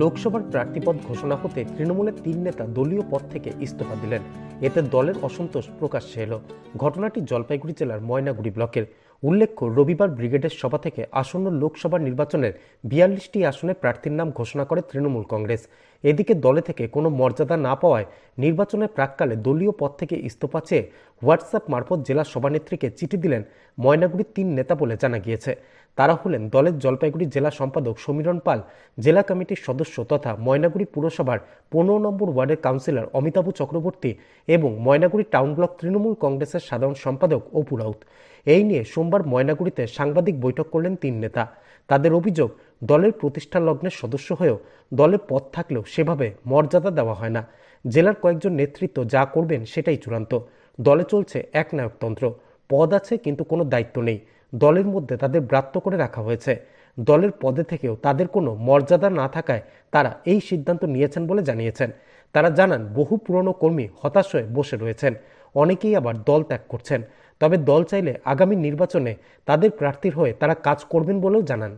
লোকসভার প্রার্থীপদ ঘোষণা হতে তৃণমূলের তিন নেতা দলীয় পদ থেকে ইস্তফা দিলেন। এতে দলের অসন্তোষ প্রকাশ্যে এলো। ঘটনাটি জলপাইগুড়ি জেলার ময়নাগুড়ি ব্লকের। উল্লেখ্য, রবিবার ব্রিগেডের সভা থেকে আসন্ন লোকসভা নির্বাচনের বিয়াল্লিশটি আসনে প্রার্থীর নাম ঘোষণা করে তৃণমূল কংগ্রেস। এদিকে দলে থেকে কোনো মর্যাদা না পাওয়ায় নির্বাচনের প্রাককালে দলীয় পদ থেকে ইস্তফা চেয়ে হোয়াটসঅ্যাপ মারফত জেলা সভানেত্রীকে চিঠি দিলেন ময়নাগুড়ির তিন নেতা বলে জানা গিয়েছে। তারা হলেন দলের জলপাইগুড়ি জেলা সম্পাদক সমীরণ পাল, জেলা কমিটির সদস্য তথা ময়নাগুড়ি পুরসভার পনেরো নম্বর ওয়ার্ডের কাউন্সিলর অমিতাভ চক্রবর্তী এবং ময়নাগুড়ি টাউন ব্লক তৃণমূল কংগ্রেসের সাধারণ সম্পাদক অপু রাউত। এই নিয়ে সোমবার ময়নাগুড়িতে সাংবাদিক বৈঠক করলেন তিন নেতা। তাদের অভিযোগ, দলের প্রতিষ্ঠান লগ্নের সদস্য হয়েও দলে পদ থাকলেও সেভাবে মর্যাদা দেওয়া হয় না। জেলার কয়েকজন নেতৃত্ব যা করবেন সেটাই চূড়ান্ত। দলে চলছে একনায়কতন্ত্র। পদ আছে কিন্তু কোনো দায়িত্ব নেই। দলের মধ্যে তাদের ব্রাত্য করে রাখা হয়েছে। দলের পদে থেকেও তাদের কোনো মর্যাদা না থাকায় তারা এই সিদ্ধান্ত নিয়েছেন বলে জানিয়েছেন। তারা জানান, বহু পুরনো কর্মী হতাশ হয়ে বসে রয়েছেন। অনেকেই আবার দল ত্যাগ করছেন। তবে দল চাইলে আগামী নির্বাচনে তাদের প্রার্থীর হয়ে তারা কাজ করবেন বলেও জানান।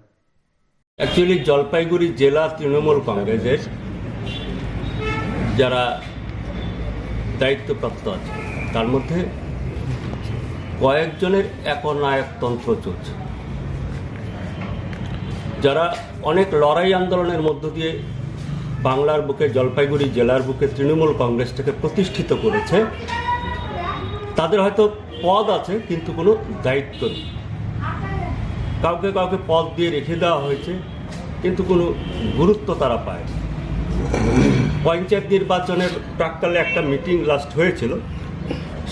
অ্যাকচুয়ালি জলপাইগুড়ি জেলা তৃণমূল কংগ্রেসের যারা দায়িত্বপ্রাপ্ত আছে, তার মধ্যে কয়েকজনের একনায়কতন্ত্র চলছে। যারা অনেক লড়াই আন্দোলনের মধ্য দিয়ে বাংলার বুকে, জলপাইগুড়ি জেলার বুকে তৃণমূল কংগ্রেসটাকে প্রতিষ্ঠিত করেছে, তাদের হয়তো পদ আছে, কিন্তু কোনো দায়িত্ব নেই। কাউকে কাউকে পদ দিয়ে রেখে দেওয়া হয়েছে, কিন্তু কোনো গুরুত্ব তারা পায় পঞ্চায়েত নির্বাচনের প্রাককালে একটা মিটিং লাস্ট হয়েছিল।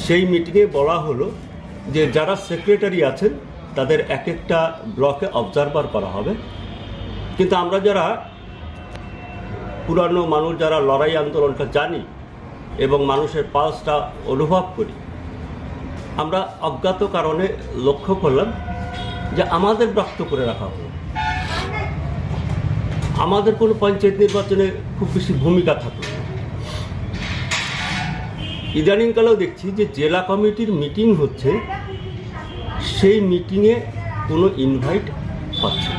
সেই মিটিংয়ে বলা হলো যে যারা সেক্রেটারি আছেন, তাদের এক একটা ব্লকে অবজারভার করা হবে কিন্তু আমরা যারা পুরানো মানুষ, যারা লড়াই আন্দোলনটা জানি এবং মানুষের পালসটা অনুভব করি, আমরা অজ্ঞাত কারণে লক্ষ্য করলাম যে আমাদের ব্যক্ত করে রাখা হলো আমাদের কোনো পঞ্চায়েত নির্বাচনে খুব বেশি ভূমিকা থাকল না। ইদানিংকালেও দেখছি যে জেলা কমিটির মিটিং হচ্ছে সেই মিটিংয়ে কোনো ইনভাইট পাচ্ছে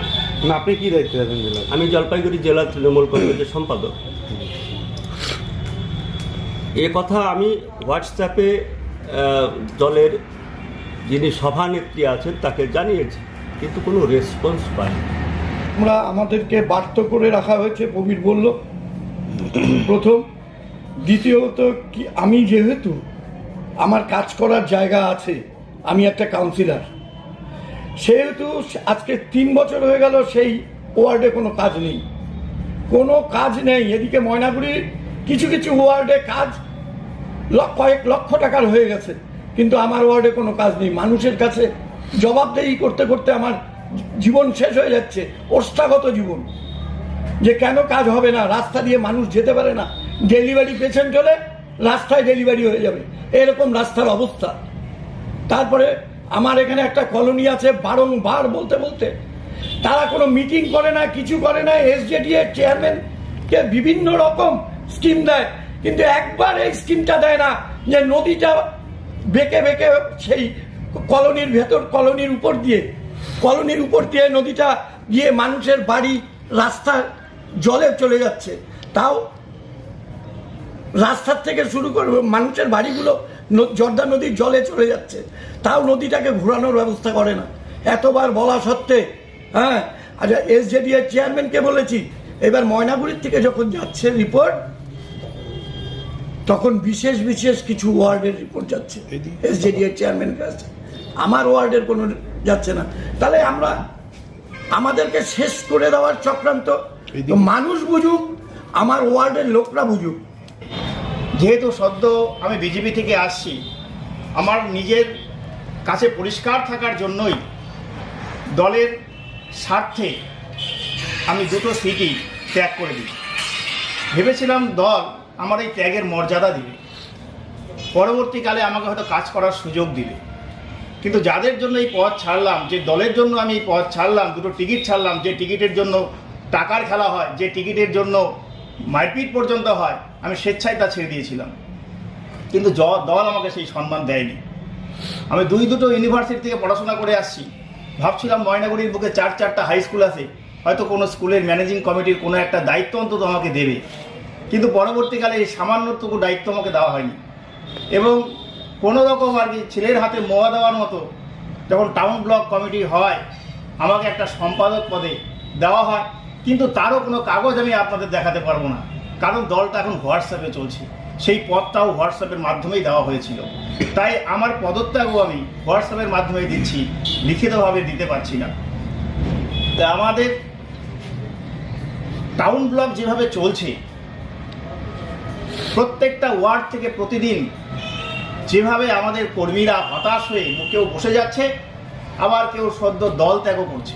না। আপনি কি দায়িত্বে আছেন জেলা? আমি জলপাইগুড়ি জেলা তৃণমূল কংগ্রেসের সম্পাদক। এ কথা আমি হোয়াটসঅ্যাপে দলের যিনি সভানেত্রী আছেন তাকে জানিয়েছি কিন্তু কোনো রেসপন্স পাইনি। আমরা আমাদেরকে বাধ্য করে রাখা হয়েছে প্রবীর বলল। প্রথম দ্বিতীয়ত কি আমি যেহেতু আমার কাজ করার জায়গা আছে, আমি একটা কাউন্সিলার সেহেতু আজকে তিন বছর হয়ে গেল সেই ওয়ার্ডে কোনো কাজ নেই। কোনো কাজ নেই। এদিকে ময়নাগুড়ির কিছু কিছু ওয়ার্ডে কাজ কয়েক লক্ষ টাকার হয়ে গেছে। কিন্তু আমার ওয়ার্ডে কোনো কাজ নেই। মানুষের কাছে জবাবদেহি করতে করতে আমার জীবন শেষ হয়ে যাচ্ছে। ওষ্ঠাগত জীবন। যে কেন কাজ হবে না? রাস্তা দিয়ে মানুষ যেতে পারে না। ডেলিভারি পেশেন্ট হলে রাস্তায় ডেলিভারি হয়ে যাবে। এরকম রাস্তার অবস্থা। তারপরে আমার এখানে একটা কলোনি আছে বারংবার বলতে বলতে। তারা কোনো মিটিং করে না, কিছু করে না এসজেডি এর চেয়ারম্যানকে বিভিন্ন রকম স্কিম দেয়। কিন্তু একবার এই স্কিমটা দেয় না যে নদীটা বেঁকে বেঁকে সেই কলোনির ভেতর, কলোনির উপর দিয়ে, কলোনির উপর দিয়ে নদীটা গিয়ে মানুষের বাড়ি রাস্তা জলে চলে যাচ্ছে। তাও রাস্তার থেকে শুরু করে মানুষের বাড়িগুলো জর্দা নদীর জলে চলে যাচ্ছে। তাও নদীটাকে ঘোরানোর ব্যবস্থা করে না। এতবার বলা সত্ত্বে হ্যাঁ আচ্ছা এসজেডি এর চেয়ারম্যানকে বলেছি এবার ময়নাগুড়ির থেকে যখন যাচ্ছে রিপোর্ট তখন বিশেষ বিশেষ কিছু ওয়ার্ডের রিপোর্ট যাচ্ছে এসজেডি এর চেয়ারম্যান কাছে আমার ওয়ার্ডের কোনো যাচ্ছে না। তাহলে আমরা আমাদেরকে শেষ করে দেওয়ার চক্রান্ত মানুষ বুঝুক আমার ওয়ার্ডের লোকরা বুঝুক। যেহেতু সদ্য আমি বিজেপি থেকে আসছি, আমার নিজের কাছে পরিষ্কার থাকার জন্যই দলের স্বার্থে আমি দুটো সিটই ত্যাগ করে দিই। ভেবেছিলাম দল আমার এই ত্যাগের মর্যাদা দিবে। পরবর্তীকালে আমাকে হয়তো কাজ করার সুযোগ দিবে। কিন্তু যাদের জন্য এই পথ ছাড়লাম, যে দলের জন্য আমি এই পথ ছাড়লাম, দুটো টিকিট ছাড়লাম, যে টিকিটের জন্য টাকার খেলা হয়, যে টিকিটের জন্য মারপিট পর্যন্ত হয়, আমি স্বেচ্ছায় তা ছেড়ে দিয়েছিলাম। কিন্তু দল আমাকে সেই সম্মান দেয়নি। আমি দুই দুটো ইউনিভার্সিটি থেকে পড়াশোনা করে আসছি। ভাবছিলাম ময়নাগুড়ির বুকে চার চারটা হাই স্কুল আছে। হয়তো কোনো স্কুলের ম্যানেজিং কমিটির কোনো একটা দায়িত্ব অন্তত আমাকে দেবে। কিন্তু পরবর্তীকালে এই সামান্যটুকু দায়িত্ব আমাকে দেওয়া হয়নি। এবং কোনো রকম আর কি ছেলের হাতে মোয়া দেওয়ার মতো যখন টাউন ব্লক কমিটি হয়, আমাকে একটা সম্পাদক পদে দেওয়া হয়। কিন্তু তারও কোনো কাগজ আমি আপনাদের দেখাতে পারব না। কারণ দলটা এখন হোয়াটসঅ্যাপে চলছে। সেই পদটাও হোয়াটসঅ্যাপের মাধ্যমেই দেওয়া হয়েছিল। তাই আমার পদত্যাগও আমি হোয়াটসঅ্যাপের মাধ্যমেই দিচ্ছি। লিখিতভাবে দিতে পারছি না। আমাদের টাউন ব্লক যেভাবে চলছে, প্রত্যেকটা ওয়ার্ড থেকে প্রতিদিন যেভাবে আমাদের কর্মীরা হতাশ হয়ে কেউ বসে যাচ্ছে, আবার কেউ সদ্য দল ত্যাগও করছে।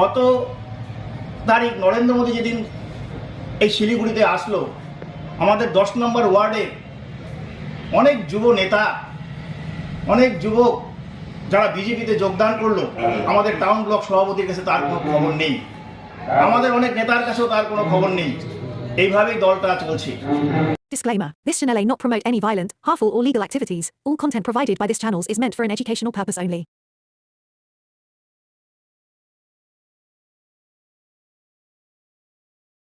গত তারিখ নরেন্দ্র মোদী যেদিন এই শিলিগুড়িতে আসলো আমাদের দশ নম্বর ওয়ার্ডে অনেক যুব নেতা অনেক যুবক যারা বিজেপিতে যোগদান করল আমাদের টাউন ব্লক সভাপতির কাছে তার কোনো খবর নেই আমাদের অনেক নেতার কাছেও তার কোনো খবর নেই এইভাবেই দলটা চলছে Disclaimer This channel may not promote any violent, harmful, or legal activities. All content provided by this channel is meant for an educational purpose only.